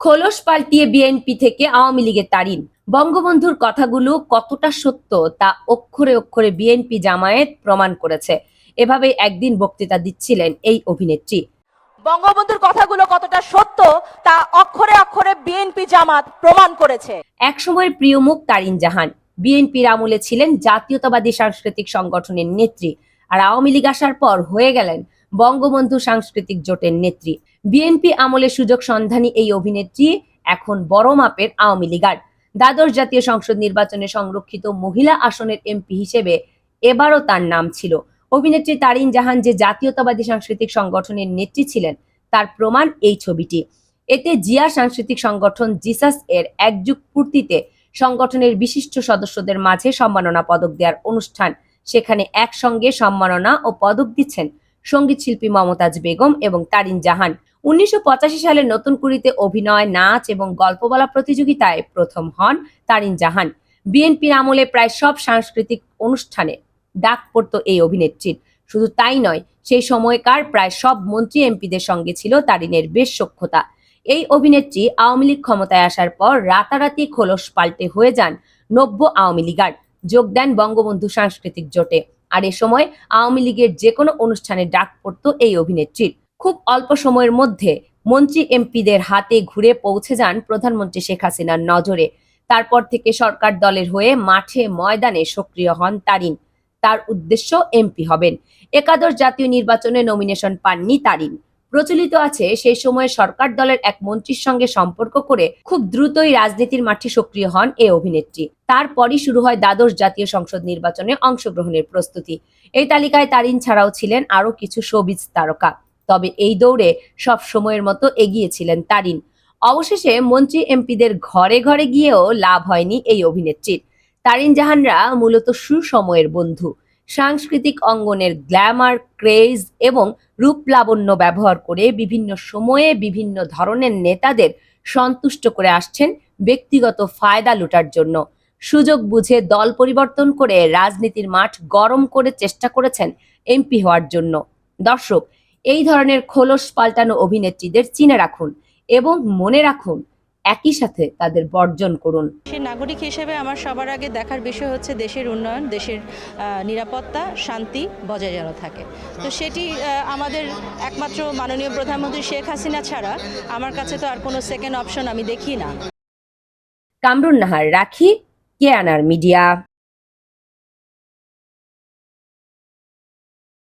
খোলস পাল্টিয়ে বিএনপি থেকে আওয়ামী লীগের তারিন বঙ্গবন্ধুর কথাগুলো কতটা সত্য তা অক্ষরে অক্ষরে বিএনপি জামায়াত প্রমাণ করেছে। এভাবে একদিন বক্তৃতা দিচ্ছিলেন এই অভিনেত্রী। বঙ্গবন্ধুর কথাগুলো কতটা সত্য তা অক্ষরে অক্ষরে বিএনপি জামাত প্রমাণ করেছে। একসময়ের প্রিয় মুখ তারিন জাহান। বিএনপির আমলে ছিলেন জাতীয়তাবাদী সাংস্কৃতিক সংগঠনের নেত্রী। আর আওয়ামী লীগ আসার পর হয়ে গেলেন বঙ্গবন্ধু সাংস্কৃতিক জোটের নেত্রী। বিএনপি আমলে সুযোগ সন্ধানী এই অভিনেত্রী এখন বড় মাপের আওয়ামী লীগার। দ্বাদশ জাতীয় সংসদ নির্বাচনে সংরক্ষিত মহিলা আসনের এমপি হিসেবে এবারও তার নাম ছিল। অভিনেত্রী তারিন জাহান যে জাতীয়তাবাদী সাংস্কৃতিক সংগঠনের নেত্রী ছিলেন, তার প্রমাণ এই ছবিটি। এতে জিয়া সাংস্কৃতিক সংগঠন জিসাস এর এক যুগ পূর্তিতে সংগঠনের বিশিষ্ট সদস্যদের মাঝে সম্মাননা পদক দেওয়ার অনুষ্ঠান, সেখানে একসঙ্গে সম্মাননা ও পদক দিচ্ছেন সংগীত শিল্পী মমতাজ বেগম এবং তারিন জাহান। উনিশশো পঁচাশি সালে নতুন কুড়িতে অভিনয়, নাচ এবং গল্প বলা প্রতিযোগিতায় প্রথম হন তারিন জাহান। বিএনপির আমলে প্রায় সব সাংস্কৃতিক অনুষ্ঠানে ডাক পড়ত এই অভিনেত্রীর। শুধু তাই নয়, সেই সময়কার প্রায় সব মন্ত্রী এমপিদের সঙ্গে ছিল তারিনের বেশ সক্ষতা এই অভিনেত্রী আওয়ামী লীগ ক্ষমতায় আসার পর রাতারাতি খোলস পাল্টে হয়ে যান নব্য আওয়ামী লীগার। যোগ দেন বঙ্গবন্ধু সাংস্কৃতিক জোটে। আর এ সময় আওয়ামী লীগের যে কোনো অনুষ্ঠানে ডাক পড়ত এই অভিনেত্রীর। খুব অল্প সময়ের মধ্যে মন্ত্রী এমপিদের হাতে ঘুরে পৌঁছে যান প্রধানমন্ত্রী শেখ হাসিনার নজরে। তারপর থেকে সরকার দলের হয়ে মাঠে ময়দানে সক্রিয় হন তারিন। তার উদ্দেশ্য এমপি হবেন। একাদশ জাতীয় নির্বাচনে নমিনেশন পাননি তারিন। প্রচলিত আছে, সেই সময় সরকার দলের এক মন্ত্রীর সঙ্গে সম্পর্ক করে খুব দ্রুতই রাজনীতির মাঠে সক্রিয় হন এই অভিনেত্রী। তারপরই শুরু হয় দ্বাদশ জাতীয় সংসদ নির্বাচনে অংশগ্রহণের প্রস্তুতি। এই তালিকায় তারিন ছাড়াও ছিলেন আরও কিছু শোবিজ তারকা। তবে এই দৌড়ে সব সময়ের মতো এগিয়েছিলেন তারিন। অবশেষে মন্ত্রী এমপিদের ঘরে ঘরে গিয়েও লাভ হয়নি এই অভিনেত্রীর। তারিন জাহানরা মূলত সুসময়ের বন্ধু। সাংস্কৃতিক অঙ্গনের গ্ল্যামার, ক্রেজ এবং রূপ লাবণ্য ব্যবহার করে বিভিন্ন সময়ে বিভিন্ন ধরনের নেতাদের সন্তুষ্ট করে আসছেন ব্যক্তিগত ফায়দা লুটার জন্য। সুযোগ বুঝে দল পরিবর্তন করে রাজনীতির মাঠ গরম করে চেষ্টা করেছেন এমপি হওয়ার জন্য। দর্শক, এই ধরনের খোলস পাল্টানো অভিনেত্রীদের চিনে রাখুন এবং মনে রাখুন একই সাথে তাদের বর্জন করুন। সে নাগরিক হিসেবে আমার সবার আগে দেখার বিষয় হচ্ছে দেশের উন্নয়ন দেশের নিরাপত্তা শান্তি বজায় যেন থাকে। তো সেটি আমাদের একমাত্র মাননীয় প্রধানমন্ত্রী শেখ হাসিনা ছাড়া আমার কাছে তো আর কোনো সেকেন্ড অপশন আমি দেখি না। কামরুন নাহার রাখি কে আনার মিডিয়া।